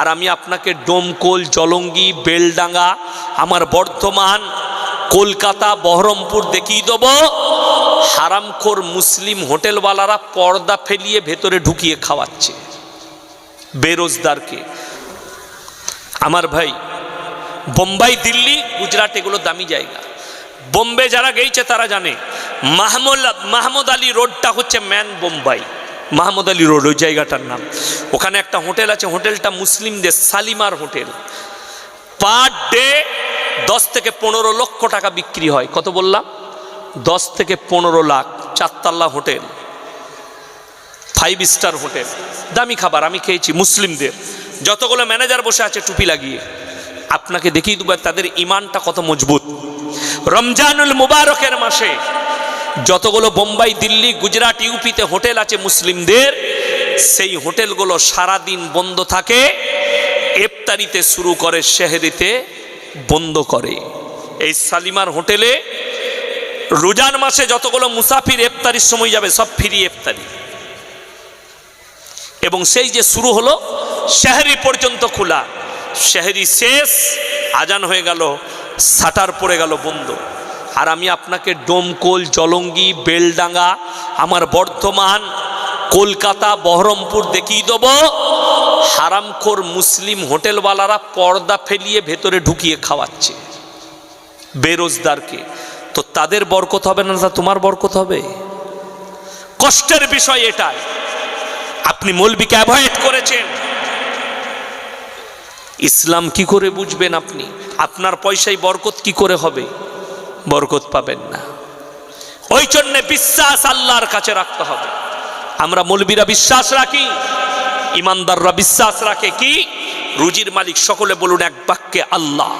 আর আমি আপনাকে ডোমকোল, জলঙ্গি, বেলডাঙ্গা, আমার বর্ধমান, কলকাতা, বহরমপুর দেখিয়ে দেবো। হারামখোর মুসলিম হোটেলওয়ালারা পর্দা ফেলিয়ে ভেতরে ঢুকিয়ে খাওয়াচ্ছে বেরোজদারকে আমার ভাই, বোম্বাই, দিল্লি, গুজরাট, এগুলো দামি জায়গা। বোম্বে যারা গেছে তারা জানে, মাহমুদ মাহমুদ আলী রোডটা হচ্ছে ম্যান বোম্বাই। মাহমুদ আলী রোড, ওই জায়গাটার নাম। ওখানে একটা হোটেল আছে, হোটেলটা মুসলিমদের সালিমার হোটেল। পার ডে দশ থেকে পনেরো লক্ষ টাকা বিক্রি হয়। কত বললাম? দশ থেকে পনেরো লাখ। চারতাল্লা হোটেল। Five star hotel. দামি খাবার, আমি খেয়েছি, মুসলিমদের। যতগুলো ম্যানেজার বসে আছে, টুপি লাগিয়ে। আপনাকে দেখিয়ে দেবো, তাদের ইমানটা কত মজবুত। রমজানুল মুবারকের মাসে যতগুলো বোম্বাই, দিল্লি, গুজরাট, ইউপিতে হোটেল আছে মুসলিমদের, সেই হোটেলগুলো সারাদিন বন্ধ থাকে, ইফতারিতে শুরু করে, শেহরিতে বন্ধ করে। এই সালিমার হোটেলে রোজান মাসে যতগুলো মুসাফির ইফতারির সময় যাবে, সব ফ্রি ইফতারি। এবং সেই যে শুরু হলো, শেহরি পর্যন্ত খোলা। শেহরি শেষ, আজান হয়ে গেল, সাটার পড়ে গেল বন্ধ। আর আমি আপনাকে ডোমকোল, জলঙ্গি, বেলডাঙ্গা, আমার বর্ধমান, কলকাতা, বহরমপুর দেখিয়ে দেবো। হারামখোর মুসলিম হোটেলওয়ালারা পর্দা ফেলিয়ে ভেতরে ঢুকিয়ে খাওয়াচ্ছে বেরোজদারকে তো তাদের বরকত হবে না তা তোমার বরকত হবে? কষ্টের বিষয় এটাই। আপনি মৌলবীকে অ্যাভয়েড করেছেন। ইসলাম কি করে বুঝবেন আপনি? আপনার পয়সায় বরকত কি করে হবে? বরকত পাবেন না। ওই জন্য বিশ্বাস আল্লাহর কাছে রাখতে হবে। আমরা মৌলবীরা বিশ্বাস রাখি, ইমানদাররা বিশ্বাস রাখে কি? রুজির মালিক সকলে বলুন এক বাক্যে আল্লাহ।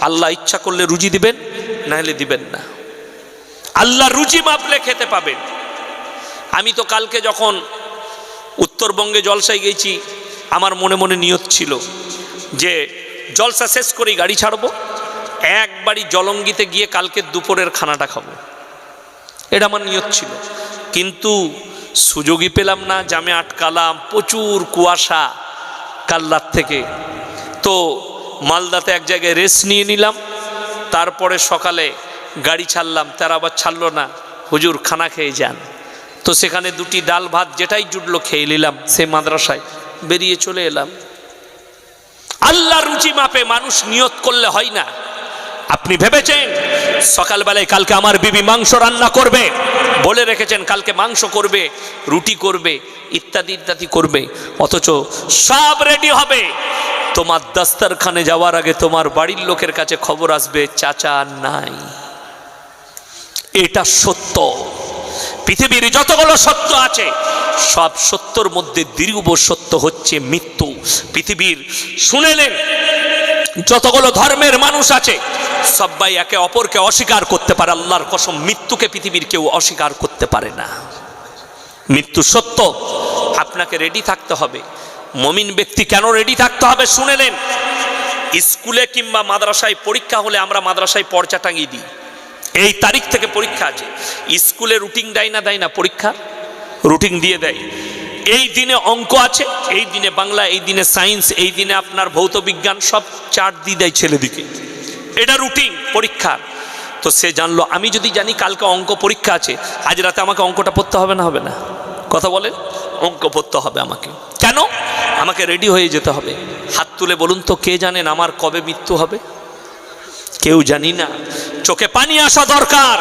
আল্লাহ ইচ্ছা করলে রুজি দিবেন, নাহলে দিবেন না। আল্লাহ রুজি মাপলে খেতে পাবেন। আমি তো কালকে যখন উত্তরবঙ্গে জলসায় গেছি, আমার মনে মনে নিয়ত ছিল যে জলসা শেষ করেই গাড়ি ছাড়বো। একবারই জলঙ্গিতে গিয়ে কালকে দুপুরের খানাটা খাব। এটা আমার নিয়ত ছিল। কিন্তু সুযোগই পেলাম না, জামে আটকালাম, প্রচুর কুয়াশা কাল্লার থেকে। তো মালদাতে এক জায়গায় রেস্ট নিয়ে নিলাম, তারপরে সকালে গাড়ি ছাড়লাম, তারা আবার ছাড়লো না। হুজুর, খানা খেয়ে যান। তো সেখানে দুটি ডাল ভাত যেটাই জুটলো খেয়ে নিলাম সে মাদ্রাসায় বেরিয়ে চলে এলাম। আল্লাহ রুচি মাপে মানুষ নিয়ত করলে হয় না। আপনি ভেবেছেন সকালবেলায় কালকে আমার বিবি মাংস রান্না করবে? বলে রেখেছেন কালকে মাংস করবে, রুটি করবে, ইত্যাদি ইত্যাদি করবে। অথচ সব রেডি হবে। তোমার দাস্তারখানে যাওয়ার আগে তোমার বাড়ির লোকের কাছে খবর আসবে, চাচা নাই। এটা সত্য। পৃথিবীর যতগুলো সত্য আছে, সব সত্যর মধ্যে দীর্ঘ সত্য হচ্ছে মৃত্যু। পৃথিবীর শুনেলেন, যতগুলো ধর্মের মানুষ আছে সবাই একে অপরকে অস্বীকার করতে পারে, আল্লাহর কসম মৃত্যুকে পৃথিবীর কেউ অস্বীকার করতে পারে না। মৃত্যু সত্য, আপনাকে রেডি থাকতে হবে। মমিন ব্যক্তি কেন রেডি থাকতে হবে শুনে নেন। স্কুলে কিংবা মাদ্রাসায় পরীক্ষা হলে আমরা মাদ্রাসায় পর্চা টাঙিয়ে দিই। এই তারিখ থেকে পরীক্ষা আছে। স্কুলে রুটিন দেয় না দেয় না পরীক্ষা? রুটিন দিয়ে দেয়। এই দিনে অঙ্ক আছে, এই দিনে বাংলা, এই দিনে সায়েন্স, এই দিনে আপনার ভৌত বিজ্ঞান, সব চার্ট দিয়ে দেয় ছেলেদিকে। এটা রুটিন পরীক্ষা। তো সে জানলো, আমি যদি জানি কালকে অঙ্ক পরীক্ষা আছে, আজ রাতে আমাকে অঙ্কটা পড়তে হবে না হবে না? কথা বলেন অঙ্ক পড়তে হবে আমাকে। কেন? আমাকে রেডি হয়ে যেতে হবে। হাত তুলে বলুন তো, কে জানেন আমার কবে মৃত্যু হবে? কেউ জানি না। চোখে পানি আসা দরকার।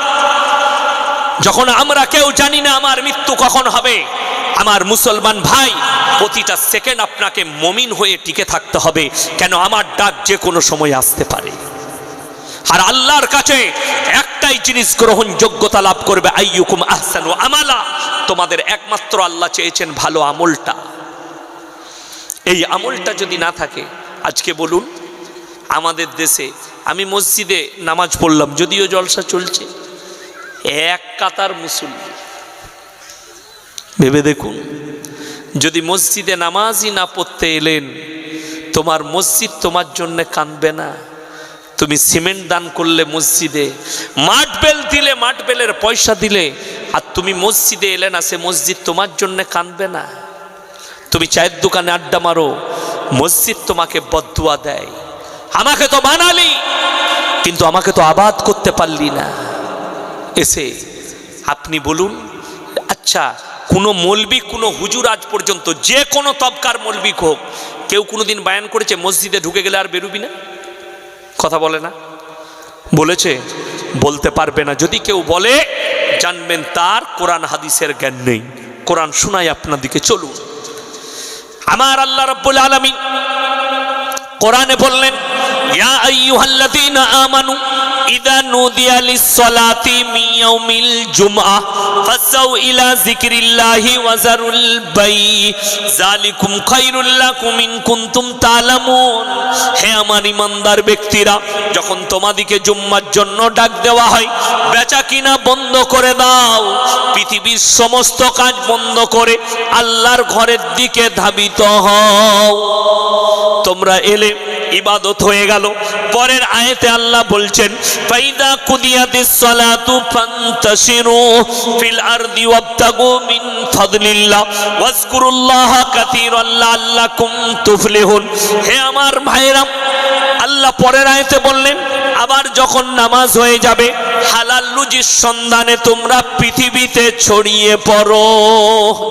যখন আমরা কেউ জানি না আমার মৃত্যু কখন হবে, আমার মুসলমান ভাই প্রতিটা সেকেন্ড আপনাকে মমিন হয়ে টিকে থাকতে হবে। কেন? আমার ডাক যে কোনো সময় আসতে পারে। আর আল্লাহর কাছে একটাই জিনিস গ্রহণ যোগ্যতা লাভ করবে, আইয়ুকুম আহসানু আমালা। তোমাদের একমাত্র আল্লাহ চেয়েছেন ভালো আমলটা। এই আমলটা যদি না থাকে, আজকে বলুন, আমাদের দেশে আমি মসজিদে নামাজ পড়লাম, যদিও জলসা চলছে, এক কাতার মুসল্লি। ভেবে দেখুন, যদি মসজিদে নামাজই না পড়তে এলেন, তোমার মসজিদ তোমার জন্য কাঁদবে না। তুমি সিমেন্ট দান করলে মসজিদে, মাঠ বেল দিলে মাঠ বেলের পয়সা দিলে, আর তুমি মসজিদে এলে না, সে মসজিদ তোমার জন্য কাঁদবে না। তুমি চায়ের দোকানে আড্ডা মারো, মসজিদ তোমাকে বদুয়া দেয়। আমাকে তো বানালি, কিন্তু আমাকে তো আবাদ করতে পারলি না। এসে আপনি বলুন আচ্ছা কোনো মলবি, কোনো হুজুর আজ পর্যন্ত যে কোনো তবকার মলবি হোক, কেউ কোনোদিন বায়ান করেছে, মসজিদে ঢুকে গেলে আর বেরুবি না? কথা বলে না? বলেছে, বলতে পারবে না। যদি কেউ বলে, জানবেন তার কোরআন হাদিসের জ্ঞান নেই। কোরআন শোনাই আপনাদিকে চলুন আমার আল্লাহ রব্বুল আলমী কোরআনে বললেন আমানু ইযা নুদিয়া লিস-সালাতি মিন ইয়াউমিল জুমআহ ফাসাউ ইলা যিকরিল্লাহি ওয়া যারুল বাই। যালিকুম খায়রুল লাকুম ইন কুনতুম তা'লামুন। হে আমার ইমানদার ব্যক্তিরা, যখন তোমাদিকে জুম্মার জন্য ডাক দেওয়া হয়, বেচা কিনা বন্ধ করে দাও। পৃথিবীর সমস্ত কাজ বন্ধ করে আল্লাহর ঘরের দিকে ধাবিত হও। তোমরা এলে ইবাদত হয়ে গেল। পরের আয়াতে আল্লাহ বলছেন, ফাইদা কুদিয়াতিস সালাতু ফান্তাশিরু ফিল আরদি ওয়াবতাগু মিন ফাদলিল্লাহ, ওয়াজকুরুল্লাহা কাসীরান লাআল্লাকুম তুফলিহুন। হে আমার ভাইরা আল্লাহ পরের আয়াতে বললেন, আবার যখন নামাজ হয়ে যাবে, হালাল রুজির সন্ধানে তোমরা পৃথিবীতে ছড়িয়ে পড়ো।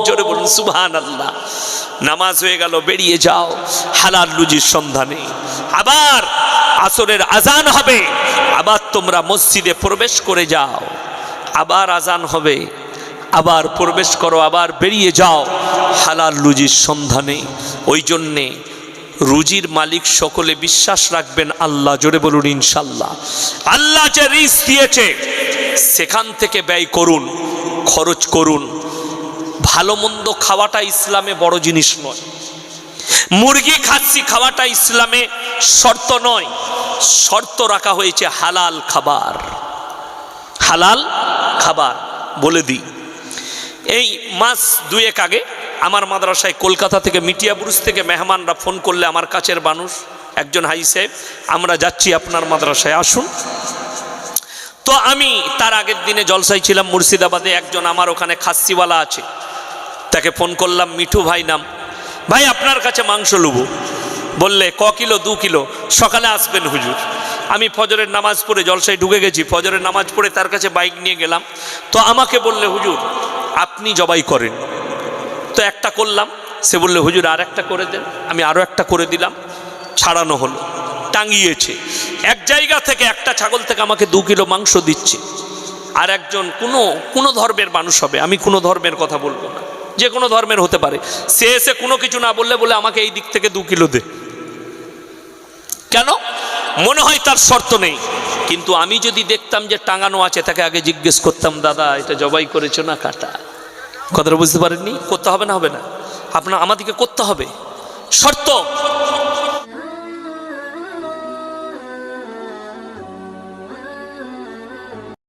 জোরে বলুন সুবহান আল্লাহ নামাজ হয়ে গেল, বেরিয়ে যাও। হালাল লুজির সন্ধানে আবার আসরের আজান হবে। আবার তোমরা মসজিদে প্রবেশ করে যাও। আবার আজান হবে। আবার প্রবেশ করো, আবার বেরিয়ে যাও। হালাল রুজির সন্ধানে ওই জন্যে রুজির মালিক সকলে বিশ্বাস রাখবেন, আল্লাহ জোরে বলুন ইনশাল্লাহ আল্লাহ যে রিস দিয়েছে, সেখান থেকে ব্যয় করুন, খরচ করুন। ভালো মন্দ খাওয়াটা ইসলামে বড় জিনিস নয়। মুরগি খাচ্ছি খাওয়াটা ইসলামে শর্ত নয়। শর্ত রাখা হয়েছে হালাল খাবার। হালাল খাবার বলে দিই। এই মাস দুয়েক আগে আমার মাদ্রাসায় কলকাতা থেকে মিটিয়া বুরুজ থেকে মেহমানরা ফোন করলে আমার কাছের মানুষ, একজন হাই সাহেব, আমরা যাচ্ছি আপনার মাদ্রাসায়, আসুন। তো আমি তার আগের দিনে জলসাই ছিলাম, মুর্শিদাবাদে একজন আমার ওখানে খাসিওয়ালা আছে। তাকে ফোন করলাম, মিঠু ভাই নাম। ভাই, আপনার কাছে মাংস লুবো। বললে, ক কিলো, দু কিলো? সকালে আসবেন হুজুর। আমি ফজরের নামাজ পড়ে জলসায় ঢুকে গেছি। ফজরের নামাজ পড়ে তার কাছে বাইক নিয়ে গেলাম। তো আমাকে বললে, হুজুর, আপনি জবাই করেন। তো একটা করলাম। সে বললে, হুজুর, আর একটা করে দেন। আমি আরও একটা করে দিলাম। ছাড়ানো হলো। টাঙিয়েছে। এক জায়গা থেকে একটা ছাগল থেকে আমাকে দু কিলো মাংস দিচ্ছে। আর একজন কোনো কোনো ধর্মের মানুষ হবে। আমি কোনো ধর্মের কথা বলব না। যে কোনো ধর্মের হতে পারে। সে এসে কোনো কিছু না বললে বলে আমাকে এই দিক থেকে দু কিলো দে। কেন? মনে হয় তার শর্ত নেই। কিন্তু আমি যদি দেখতাম যে টাঙানো আছে, তাকে আগে জিজ্ঞেস করতাম, দাদা, এটা জবাই করেছ না কাটা? কথাটা বুঝতে পারেননি? করতে হবে না হবে না। আপনার, আমাদেরকে করতে হবে। শর্ত